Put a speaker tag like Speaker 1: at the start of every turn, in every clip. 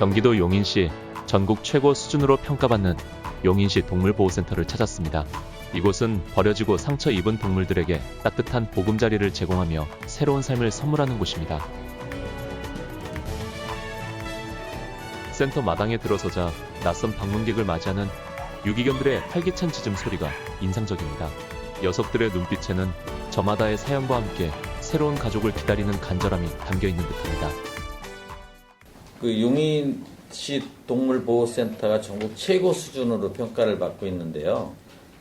Speaker 1: 경기도 용인시 전국 최고 수준으로 평가받는 용인시 동물보호센터를 찾았습니다. 이곳은 버려지고 상처 입은 동물들에게 따뜻한 보금자리를 제공하며 새로운 삶을 선물하는 곳입니다. 센터 마당에 들어서자 낯선 방문객을 맞이하는 유기견들의 활기찬 짖음 소리가 인상적입니다. 녀석들의 눈빛에는 저마다의 사연과 함께 새로운 가족을 기다리는 간절함이 담겨 있는 듯합니다.
Speaker 2: 그 용인시 동물보호센터가 전국 최고 수준으로 평가를 받고 있는데요.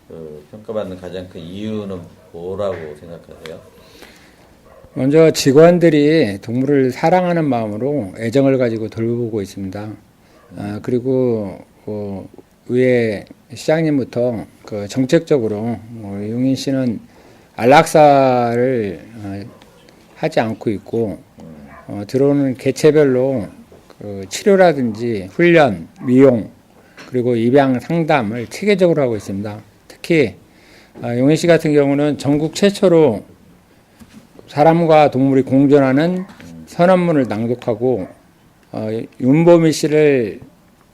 Speaker 2: 그 평가받는 가장 큰 이유는 뭐라고 생각하세요?
Speaker 3: 먼저 직원들이 동물을 사랑하는 마음으로 애정을 가지고 돌보고 있습니다. 아, 그리고 어, 의회 시장님부터 그 정책적으로 어, 용인 씨는 안락사를 어, 하지 않고 있고 어, 들어오는 개체별로 그 치료라든지 훈련, 미용 그리고 입양 상담을 체계적으로 하고 있습니다. 특히 아, 용인 씨 같은 경우는 전국 최초로 사람과 동물이 공존하는 선언문을 낭독하고 어, 윤보미 씨를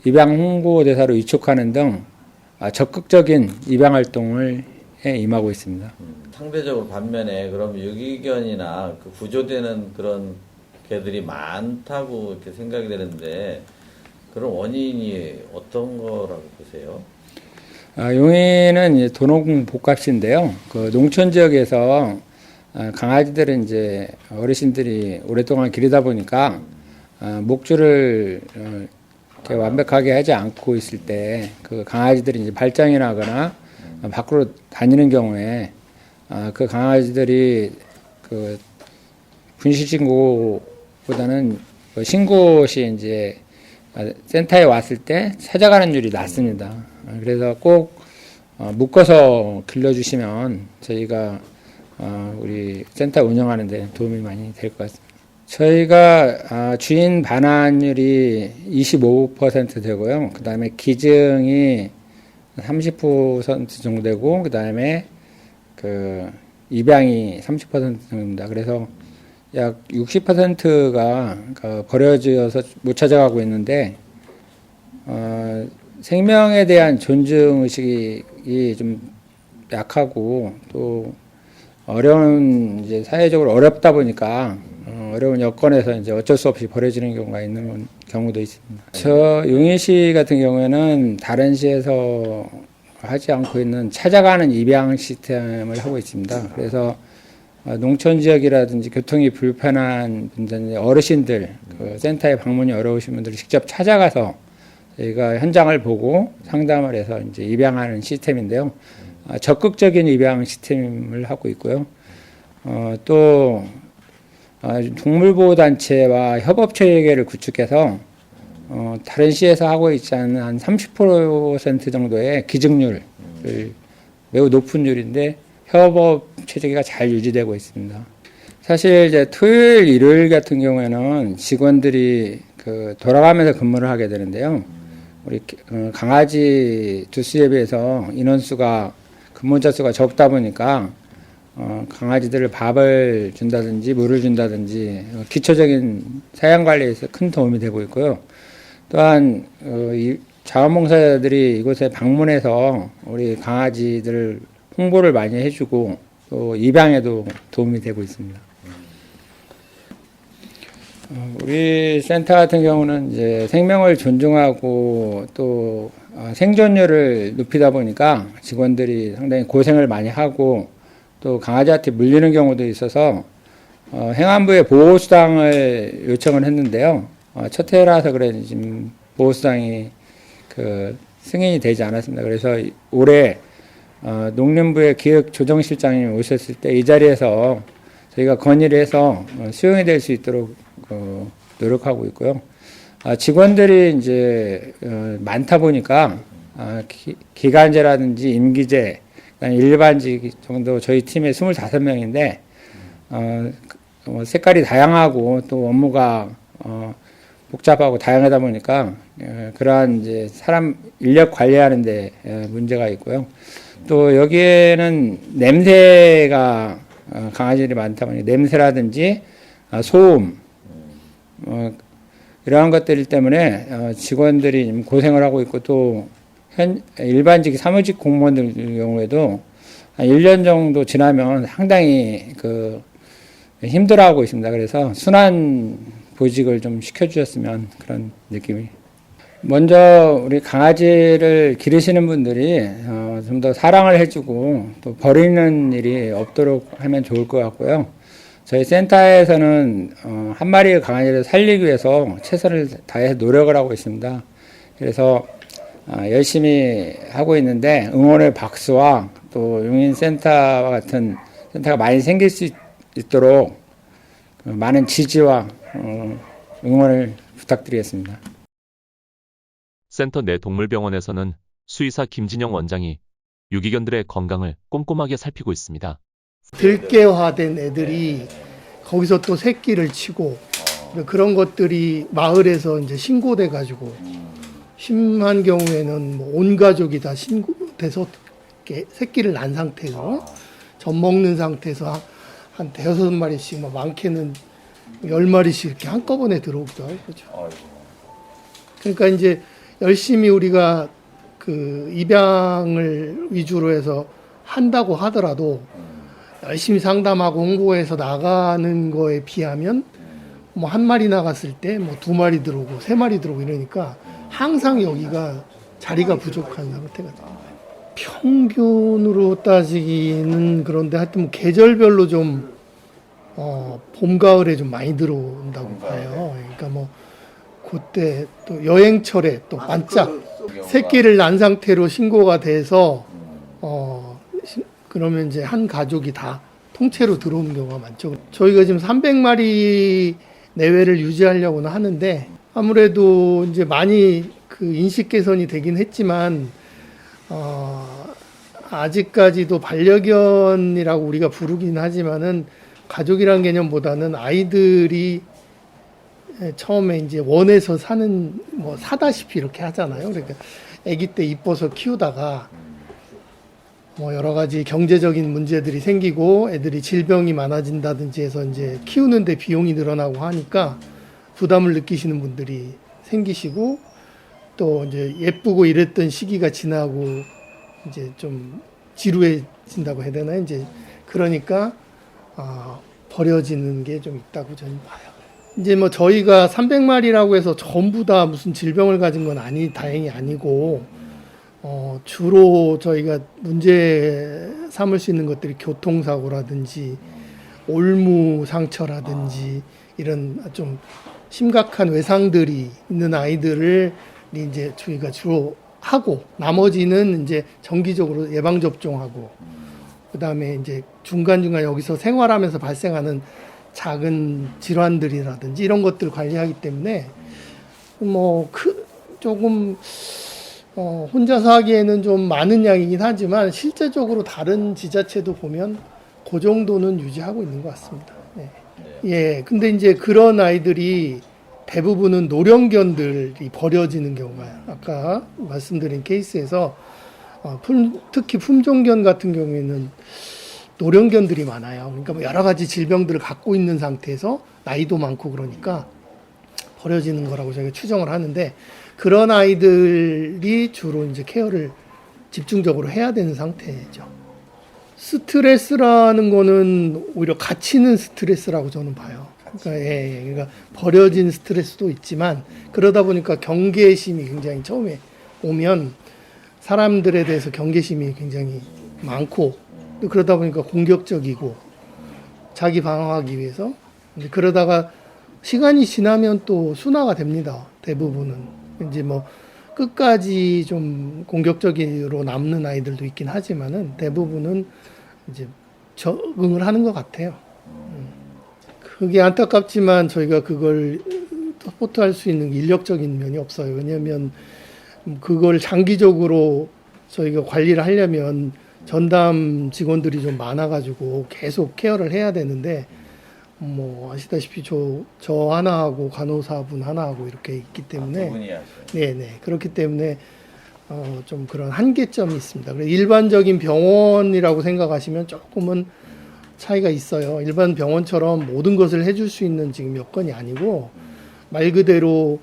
Speaker 3: 입양 홍보 대사로 위촉하는 등 아, 적극적인 입양 활동을 해 임하고 있습니다.
Speaker 2: 음, 상대적으로 반면에 그럼 유기견이나 그 구조되는 그런 개들이 많다고 이렇게 생각이 되는데 그런 원인이 어떤 거라고 보세요?
Speaker 3: 아, 이제 도농 복합시인데요. 그 농촌 지역에서 아, 강아지들은 이제 어르신들이 오랫동안 기르다 보니까 아, 목줄을 어, 이렇게 완벽하게 하지 않고 있을 때 그 강아지들이 이제 발장이 나거나 어, 밖으로 다니는 경우에 아, 그 강아지들이 그 분실 신고 보다는 그 신고 시 이제 아, 센터에 왔을 때 찾아가는 율이 낮습니다. 아, 그래서 꼭 어, 묶어서 길러주시면 저희가 어, 우리 센터 운영하는데 도움이 많이 될 것 같습니다. 저희가 아, 주인 반환율이 25% 되고요. 그 다음에 기증이 30% 정도 되고, 그 다음에 그 입양이 30% 정도입니다. 그래서 약 60%가 그 버려져서 못 찾아가고 있는데, 어, 생명에 대한 존중 의식이 좀 약하고 또 어려운 이제 사회적으로 어렵다 보니까 어, 어려운 여건에서 이제 어쩔 수 없이 버려지는 경우가 있는 경우도 있습니다. 저 용인시 같은 경우에는 다른 시에서 하지 않고 있는 찾아가는 입양 시스템을 하고 있습니다. 그래서 어, 농촌 지역이라든지 교통이 불편한 분들, 어르신들, 그 센터에 방문이 어려우신 분들이 직접 찾아가서 저희가 현장을 보고 상담을 해서 이제 입양하는 시스템인데요. 아, 적극적인 입양 시스템을 하고 있고요. 어, 또 아, 동물보호 단체와 협업체계를 구축해서 어, 다른 시에서 하고 있지 않은 한 30% 정도의 기증률을 매우 높은 율인데 협업 체계가 잘 유지되고 있습니다. 사실 이제 토요일, 일요일 같은 경우에는 직원들이 그 돌아가면서 근무를 하게 되는데요. 우리 어, 강아지 두수에 비해서 인원수가 근무자 수가 적다 보니까 어, 강아지들을 밥을 준다든지 물을 준다든지 어, 기초적인 사양 관리에서 큰 도움이 되고 있고요. 또한 어, 이 자원봉사자들이 이곳에 방문해서 우리 강아지들 홍보를 많이 해주고 또 입양에도 도움이 되고 있습니다. 어, 우리 센터 같은 경우는 이제 생명을 존중하고 또 어, 생존율을 높이다 보니까 직원들이 상당히 고생을 많이 하고 또 강아지한테 물리는 경우도 있어서 어, 행안부에 보호수당을 요청을 했는데요. 어, 첫 해라서 그런지 지금 보호수당이 그 승인이 되지 않았습니다. 그래서 올해 어, 농림부의 기획조정실장님이 오셨을 때 이 자리에서 저희가 건의를 해서 어, 수용이 될 수 있도록 어, 노력하고 있고요. 아, 직원들이 이제 어, 많다 보니까 아, 기, 기간제라든지 임기제, 일반직 정도 저희 팀에 25명인데 어, 그, 어, 색깔이 다양하고 또 업무가 어, 복잡하고 다양하다 보니까 어, 그러한 이제 사람 인력 관리하는데 어, 문제가 있고요. 또 여기에는 냄새가 어, 강아지들이 많다 보니 냄새라든지 아, 소음 어, 이러한 것들 때문에 어, 직원들이 좀 고생을 하고 있고 또 현, 일반직 사무직 공무원들 경우에도 한 1년 정도 지나면 상당히 그 힘들어하고 있습니다. 그래서 순환 보직을 좀 시켜주셨으면 그런 느낌이. 먼저 우리 강아지를 기르시는 분들이 어, 좀 더 사랑을 해주고 또 버리는 일이 없도록 하면 좋을 것 같고요. 저희 센터에서는 어, 한 마리의 강아지를 살리기 위해서 최선을 다해서 노력을 하고 있습니다. 그래서 어, 열심히 하고 있는데 응원의 박수와 또 용인센터와 같은 센터가 많이 생길 수 있- 있도록 그 많은 지지와 어, 응원을 부탁드리겠습니다.
Speaker 1: 센터 내 동물병원에서는 수의사 김진영 원장이 유기견들의 건강을 꼼꼼하게 살피고 있습니다.
Speaker 4: 들깨화된 애들이 거기서 또 새끼를 치고 그런 것들이 마을에서 이제 신고돼 가지고 심한 경우에는 뭐 온 가족이 다 신고돼서 새끼를 낳은 상태에서 젖 먹는 상태에서 한- 한 대여섯 마리씩 뭐 많게는 열 마리씩 이렇게 한꺼번에 들어오기도 하고 그렇죠. 그러니까 이제 열심히 우리가 그 입양을 위주로 해서 한다고 하더라도 열심히 상담하고 홍보해서 나가는 거에 비하면 뭐 한 마리 나갔을 때 뭐 두 마리 들어오고 세 마리 들어오고 이러니까 항상 여기가 자리가 부족한 상태가 돼요. 평균으로 따지기는 그런데 하여튼 뭐 계절별로 좀 어, 봄, 가을에 좀 많이 들어온다고 봐요. 그러니까 뭐 그때 또 여행철에 또 반짝 새끼를 낳은 상태로 신고가 돼서 어 시- 그러면 이제 한 가족이 다 통째로 들어오는 경우가 많죠. 저희가 지금 300마리 내외를 유지하려고는 하는데 아무래도 이제 많이 그 인식 개선이 되긴 했지만 어 아직까지도 반려견이라고 우리가 부르긴 하지만은 가족이란 개념보다는 아이들이 예, 처음에 이제 원해서 사는 뭐 사다시피 이렇게 하잖아요. 그러니까 아기 때 이뻐서 키우다가 뭐 여러 가지 경제적인 문제들이 생기고 애들이 질병이 많아진다든지 해서 이제 키우는데 비용이 늘어나고 하니까 부담을 느끼시는 분들이 생기시고 또 이제 예쁘고 이랬던 시기가 지나고 이제 좀 지루해진다고 해야 되나 이제 그러니까 아, 버려지는 게 좀 있다고 저는 봐요. 이제 뭐 저희가 300마리라고 해서 전부 다 무슨 질병을 가진 건 아니 다행히 아니고 어, 주로 저희가 문제 삼을 수 있는 것들이 교통사고라든지 올무 상처라든지 이런 좀 심각한 외상들이 있는 아이들을 이제 저희가 주로 하고 나머지는 이제 정기적으로 예방 접종하고 그다음에 이제 중간중간 여기서 생활하면서 발생하는 작은 질환들이라든지 이런 것들 관리하기 때문에 뭐 크, 조금 어, 혼자서 하기에는 좀 많은 양이긴 하지만 실제적으로 다른 지자체도 보면 그 정도는 유지하고 있는 것 같습니다. 네. 예, 근데 이제 그런 아이들이 대부분은 노령견들이 버려지는 경우가 아까 말씀드린 케이스에서 어, 품- 특히 품종견 같은 경우에는 노령견들이 많아요. 그러니까 뭐 여러 가지 질병들을 갖고 있는 상태에서 나이도 많고 그러니까 버려지는 거라고 저희가 추정을 하는데 그런 아이들이 주로 이제 케어를 집중적으로 해야 되는 상태죠. 스트레스라는 거는 오히려 갇히는 스트레스라고 저는 봐요. 그러니까, 예, 예. 그러니까 버려진 스트레스도 있지만 그러다 보니까 경계심이 굉장히 처음에 오면 사람들에 대해서 경계심이 굉장히 많고 또 그러다 보니까 공격적이고 자기 방어하기 위해서 그러다가 시간이 지나면 또 순화가 됩니다. 대부분은 이제 뭐 끝까지 좀 공격적으로 남는 아이들도 있긴 하지만은 대부분은 이제 적응을 하는 것 같아요. 음. 그게 안타깝지만 저희가 그걸 서포트할 수 있는 인력적인 면이 없어요. 왜냐하면 그걸 장기적으로 저희가 관리를 하려면 전담 직원들이 좀 많아가지고 계속 케어를 해야 되는데 뭐 아시다시피 저, 저 하나하고 간호사분 하나하고 이렇게 있기 때문에
Speaker 2: 분이 하셔요.
Speaker 4: 네네 그렇기 때문에 어, 좀 그런 한계점이 있습니다. 그래서 일반적인 병원이라고 생각하시면 조금은 차이가 있어요. 일반 병원처럼 모든 것을 해줄 수 있는 지금 여건이 아니고 말 그대로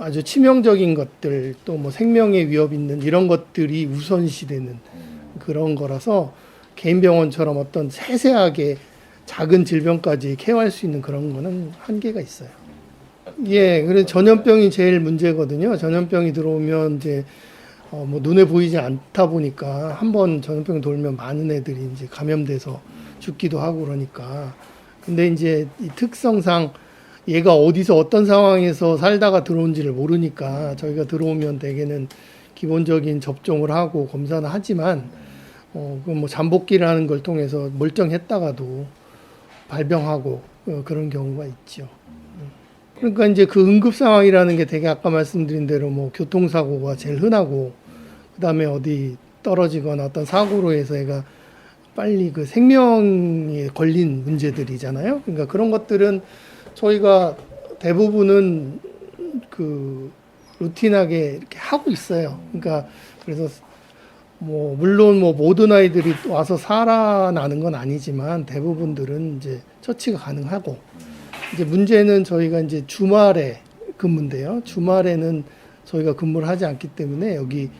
Speaker 4: 아주 치명적인 것들 또 뭐 생명에 위협 있는 이런 것들이 우선시되는 그런 거라서 개인 병원처럼 어떤 세세하게 작은 질병까지 케어할 수 있는 그런 거는 한계가 있어요. 예, 그래서 전염병이 제일 문제거든요. 전염병이 들어오면 이제 어, 뭐 눈에 보이지 않다 보니까 한 번 전염병 돌면 많은 애들이 이제 감염돼서 죽기도 하고 그러니까. 근데 이제 이 특성상 얘가 어디서 어떤 상황에서 살다가 들어온지를 모르니까 저희가 들어오면 대개는 기본적인 접종을 하고 검사는 하지만 어, 그뭐 잠복기라는 걸 통해서 멀쩡했다가도 발병하고 어, 그런 경우가 있죠. 그러니까 이제 그 응급 상황이라는 게 되게 아까 말씀드린 대로 뭐 교통사고가 제일 흔하고 그다음에 어디 떨어지거나 어떤 사고로 해서 애가 빨리 그 생명에 걸린 문제들이잖아요. 그러니까 그런 것들은 저희가 대부분은 그 루틴하게 이렇게 하고 있어요. 그러니까 그래서 뭐 물론 뭐 모든 아이들이 또 와서 살아나는 건 아니지만 대부분들은 이제 처치가 가능하고 이제 문제는 저희가 이제 주말에 근무인데요. 주말에는 저희가 근무를 하지 않기 때문에 여기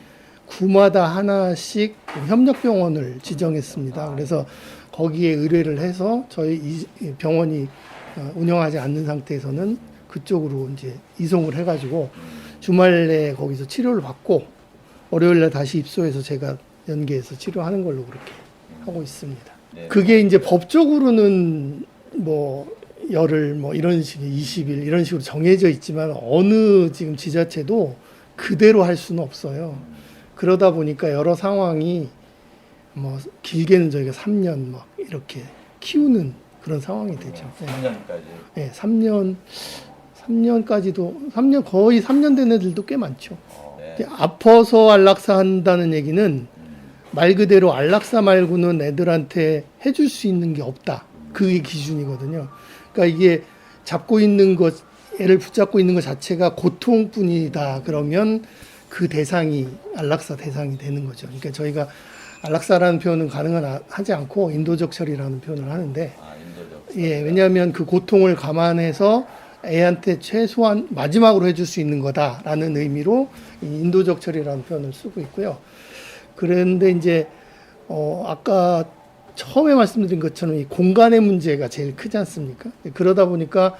Speaker 4: 구마다 하나씩 협력 병원을 지정했습니다. 그래서 거기에 의뢰를 해서 저희 이 병원이 어, 운영하지 않는 상태에서는 그쪽으로 이제 이송을 해가지고 주말에 거기서 치료를 받고 월요일 날 다시 입소해서 제가 연계해서 치료하는 걸로 그렇게 하고 있습니다.
Speaker 2: 네.
Speaker 4: 그게 이제 법적으로는 뭐 열흘 뭐 이런 식의 20일 이런 식으로 정해져 있지만 어느 지금 지자체도 그대로 할 수는 없어요. 그러다 보니까 여러 상황이 뭐 길게는 저희가 3년 막 이렇게 키우는 그런 상황이 되죠. 네.
Speaker 2: 3년까지.
Speaker 4: 네, 3년 3년까지도 3년 거의 3년 된 애들도 꽤 많죠.
Speaker 2: 네.
Speaker 4: 아파서 안락사 한다는 얘기는 말 그대로 안락사 말고는 애들한테 해줄 수 있는 게 없다. 그게 기준이거든요. 그러니까 이게 잡고 있는 것, 애를 붙잡고 있는 것 자체가 고통뿐이다. 그러면 그 대상이 안락사 대상이 되는 거죠. 그러니까 저희가 안락사라는 표현은 가능은 하지 않고 인도적 처리라는 표현을 하는데
Speaker 2: 아, 인도적.
Speaker 4: 예, 왜냐하면 그 고통을 감안해서 애한테 최소한 마지막으로 해줄 수 있는 거다라는 의미로 이 인도적 처리라는 표현을 쓰고 있고요. 그런데 이제 어 아까 처음에 말씀드린 것처럼 이 공간의 문제가 제일 크지 않습니까? 그러다 보니까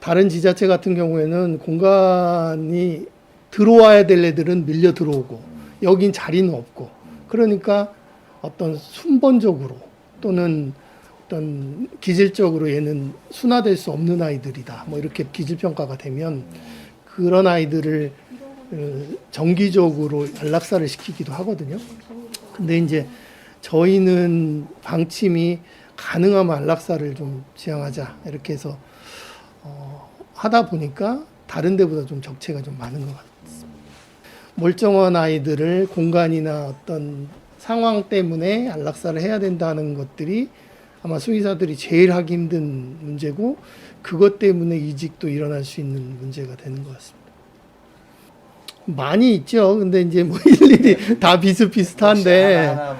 Speaker 4: 다른 지자체 같은 경우에는 공간이 들어와야 될 애들은 밀려 들어오고 여긴 자리는 없고 그러니까 어떤 순번적으로 또는 어떤 기질적으로 얘는 순화될 수 없는 아이들이다. 뭐 이렇게 기질 평가가 되면 그런 아이들을 어, 정기적으로 안락사를 시키기도 하거든요. 근데 이제 저희는 방침이 가능하면 안락사를 좀 지향하자 이렇게 해서 어, 하다 보니까 다른 데보다 좀 적체가 좀 많은 것 같습니다. 멀쩡한 아이들을 공간이나 어떤 상황 때문에 안락사를 해야 된다는 것들이 아마 수의사들이 제일 하기 힘든 문제고 그것 때문에 이직도 일어날 수 있는 문제가 되는 것 같습니다. 많이 있죠. 근데 이제 뭐 일일이 다 비슷비슷한데
Speaker 2: 하나?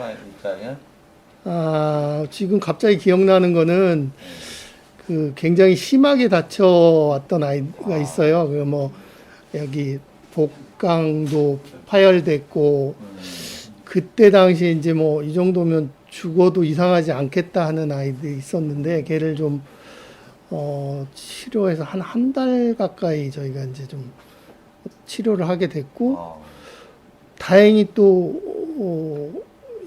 Speaker 4: 아, 지금 갑자기 기억나는 거는 그 굉장히 심하게 다쳐 왔던 아이가 있어요. 그 뭐 여기 복강도 파열됐고 그때 당시에 이제 뭐 이 정도면 죽어도 이상하지 않겠다 하는 아이들이 있었는데 걔를 좀 어, 치료해서 한 한 달 가까이 저희가 이제 좀 치료를 하게 됐고
Speaker 2: 어.
Speaker 4: 다행히 또 어,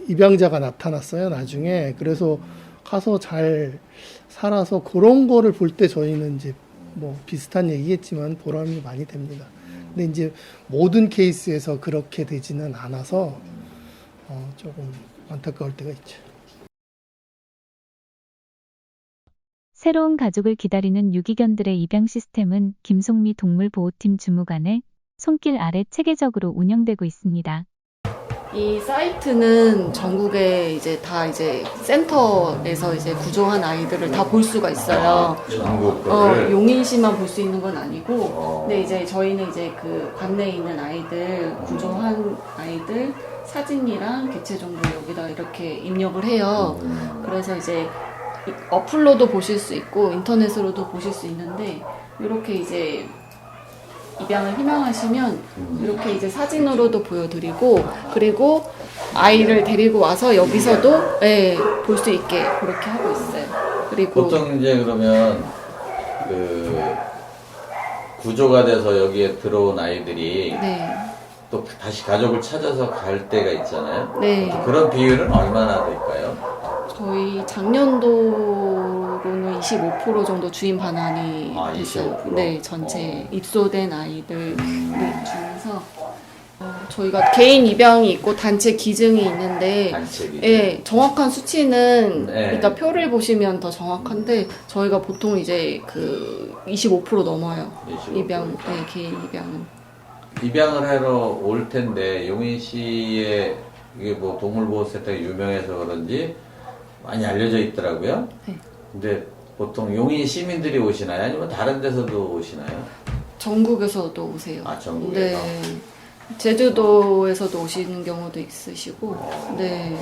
Speaker 4: 입양자가 나타났어요 나중에 그래서 가서 잘 살아서 그런 거를 볼 때 저희는 이제 뭐 비슷한 얘기겠지만 보람이 많이 됩니다. 근데 이제 모든 케이스에서 그렇게 되지는 않아서 어, 조금 안타까울 때가 있죠.
Speaker 5: 새로운 가족을 기다리는 유기견들의 입양 시스템은 김송미 동물보호팀 주무관의 손길 아래 체계적으로 운영되고 있습니다.
Speaker 6: 이 사이트는 전국에 이제 다 이제 센터에서 이제 구조한 아이들을 다 볼 수가 있어요.
Speaker 2: 전국
Speaker 6: 어,
Speaker 2: 거를
Speaker 6: 용인시만 볼 수 있는 건 아니고,
Speaker 2: 어.
Speaker 6: 근데 이제 저희는 이제 그 관내에 있는 아이들, 구조한 아이들 사진이랑 개체 정보 여기다 이렇게 입력을 해요.
Speaker 2: 음.
Speaker 6: 그래서 이제 이- 어플로도 보실 수 있고 인터넷으로도 보실 수 있는데 이렇게 이제 입양을 희망하시면
Speaker 2: 음.
Speaker 6: 이렇게 이제 사진으로도 보여드리고 그리고 아이를 데리고 와서 여기서도 예, 볼수 있게 그렇게 하고 있어요. 그리고
Speaker 2: 보통 이제 그러면 그 구조가 돼서 여기에 들어온 아이들이
Speaker 6: 네,
Speaker 2: 또 다시 가족을 찾아서 갈 때가 있잖아요.
Speaker 6: 네.
Speaker 2: 그런 비율은 얼마나 될까요?
Speaker 6: 저희 작년도로는 25% 정도 주인 반환이
Speaker 2: 아,
Speaker 6: 됐어요.
Speaker 2: 25%?
Speaker 6: 네, 전체
Speaker 2: 어.
Speaker 6: 입소된 아이들 중에서 어, 저희가 개인 입양이 있고 단체 기증이 있는데. 예, 정확한 수치는
Speaker 2: 네.
Speaker 6: 이따 표를 보시면 더 정확한데 저희가 보통 이제 그 25% 넘어요.
Speaker 2: 25%.
Speaker 6: 입양, 네, 개인 입양은.
Speaker 2: 입양을 하러 올 텐데 용인 씨의 이게 뭐 동물보호센터가 유명해서 그런지 많이 알려져 있더라고요.
Speaker 6: 네.
Speaker 2: 근데 보통 용인 시민들이 오시나요? 아니면 다른 데서도 오시나요?
Speaker 6: 전국에서도 오세요.
Speaker 2: 아, 전국에서?
Speaker 6: 네. 제주도에서도 오시는 경우도 있으시고, 네.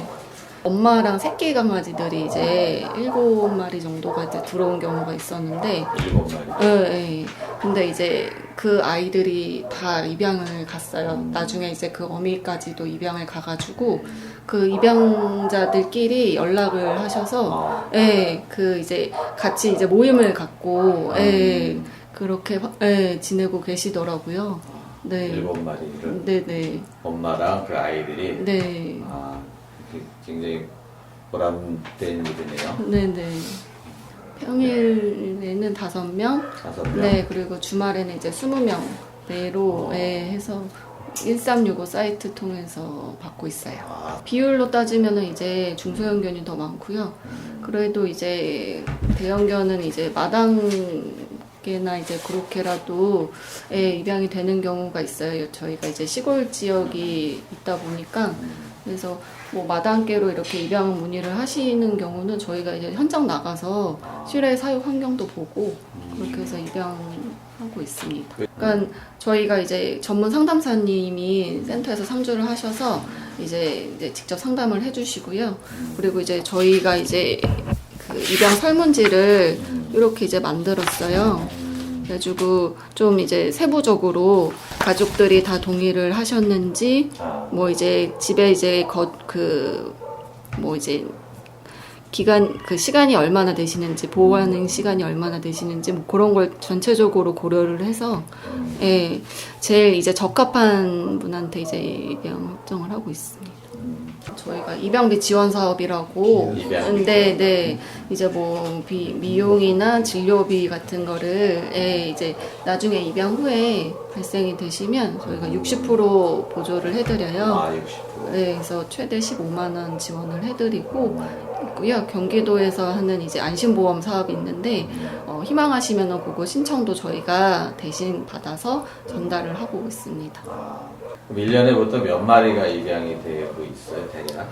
Speaker 6: 엄마랑 새끼 강아지들이 이제 일곱 마리 정도가 이제 들어온 경우가 있었는데,
Speaker 2: 일곱 마리.
Speaker 6: 예, 예. 근데 이제 그 아이들이 다 입양을 갔어요. 나중에 이제 그 어미까지도 입양을 가가지고 그 입양자들끼리 연락을 하셔서,
Speaker 2: 아,
Speaker 6: 예, 그 이제 같이 이제 모임을 갖고, 예,
Speaker 2: 음.
Speaker 6: 그렇게 화- 예, 지내고 계시더라고요. 네.
Speaker 2: 일곱 마리를
Speaker 6: 네네.
Speaker 2: 엄마랑 그 아이들이
Speaker 6: 네.
Speaker 2: 아, 굉장히 보람된 일이네요.
Speaker 6: 네네. 평일에는 다섯 명,
Speaker 2: 다섯 명.
Speaker 6: 네, 그리고 주말에는 이제 20명 내로 예, 해서 1365 사이트 통해서 받고 있어요.
Speaker 2: 아,
Speaker 6: 비율로 따지면은 이제 중소형견이 더 많고요. 그래도 이제 대형견은 이제 마당개나 이제 그렇게라도 예, 입양이 되는 경우가 있어요. 저희가 이제 시골 지역이 있다 보니까 그래서 뭐 마당개로 이렇게 입양 문의를 하시는 경우는 저희가 이제 현장 나가서 실외 사육 환경도 보고 그렇게 해서 입양하고 있습니다. 그러니까 저희가 이제 전문 상담사님이 센터에서 상주를 하셔서 이제, 이제 직접 상담을 해주시고요. 그리고 이제 저희가 이제 그 입양 설문지를 이렇게 이제 만들었어요. 그래가지고 좀 이제 세부적으로 가족들이 다 동의를 하셨는지
Speaker 2: 아,
Speaker 6: 뭐 이제 집에 이제 그뭐 이제 기간 그 시간이 얼마나 되시는지 보호하는 시간이 얼마나 되시는지 뭐 그런 걸 전체적으로 고려를 해서 예 제일 이제 적합한 분한테 이제 입양 확정을 하고 있습니다. 저희가 입양비 지원 사업이라고
Speaker 2: 입양비.
Speaker 6: 네, 네. 이제 뭐 비, 미용이나 진료비 같은 거를 예, 이제 나중에 입양 후에 발생이 되시면 저희가 60% 보조를 해드려요.
Speaker 2: 아, 60%.
Speaker 6: 네, 그래서 최대 15만 원 지원을 해드리고 있고요. 경기도에서 하는 이제 안심보험 사업이 있는데 어, 희망하시면은 그거 신청도 저희가 대신 받아서 전달을 하고 있습니다.
Speaker 2: 그럼 1년에 보통 몇 마리가 입양이 되고 있어요, 대략?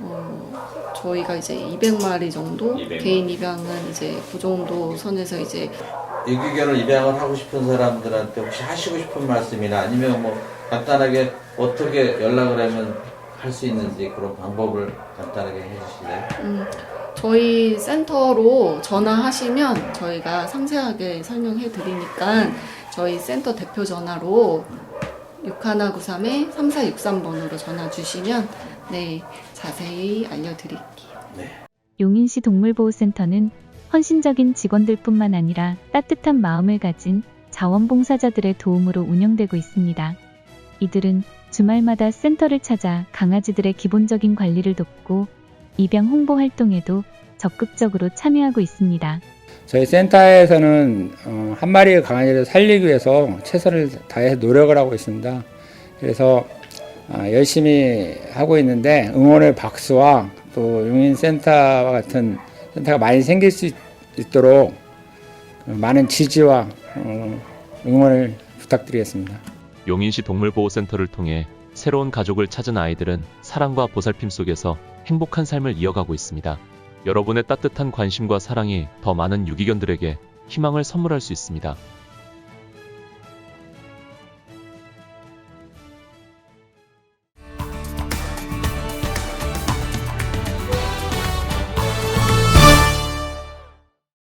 Speaker 6: 어, 저희가 이제 200마리 정도
Speaker 2: 200 마리.
Speaker 6: 개인 입양은 이제 그 정도 선에서 이제
Speaker 2: 유기견을 입양을 하고 싶은 사람들한테 혹시 하시고 싶은 말씀이나 아니면 뭐 간단하게 어떻게 연락을 하면 할 수 있는지 그런 방법을 간단하게 해주실래요?
Speaker 6: 음, 저희 센터로 전화하시면 저희가 상세하게 설명해 드리니까 저희 센터 대표 전화로 6193에 3463번으로 전화 주시면 네, 자세히 알려드릴게요.
Speaker 5: 용인시 동물보호센터는 헌신적인 직원들뿐만 아니라 따뜻한 마음을 가진 자원봉사자들의 도움으로 운영되고 있습니다. 이들은 주말마다 센터를 찾아 강아지들의 기본적인 관리를 돕고 입양 홍보 활동에도 적극적으로 참여하고 있습니다.
Speaker 3: 저희 센터에서는 어, 한 마리의 강아지를 살리기 위해서 최선을 다해서 노력을 하고 있습니다. 그래서 아, 열심히 하고 있는데 응원의 박수와 또 용인센터와 같은 센터가 많이 생길 수 있- 있도록 많은 지지와 어, 응원을 부탁드리겠습니다.
Speaker 1: 용인시 동물보호센터를 통해 새로운 가족을 찾은 아이들은 사랑과 보살핌 속에서 행복한 삶을 이어가고 있습니다. 여러분의 따뜻한 관심과 사랑이 더 많은 유기견들에게 희망을 선물할 수 있습니다.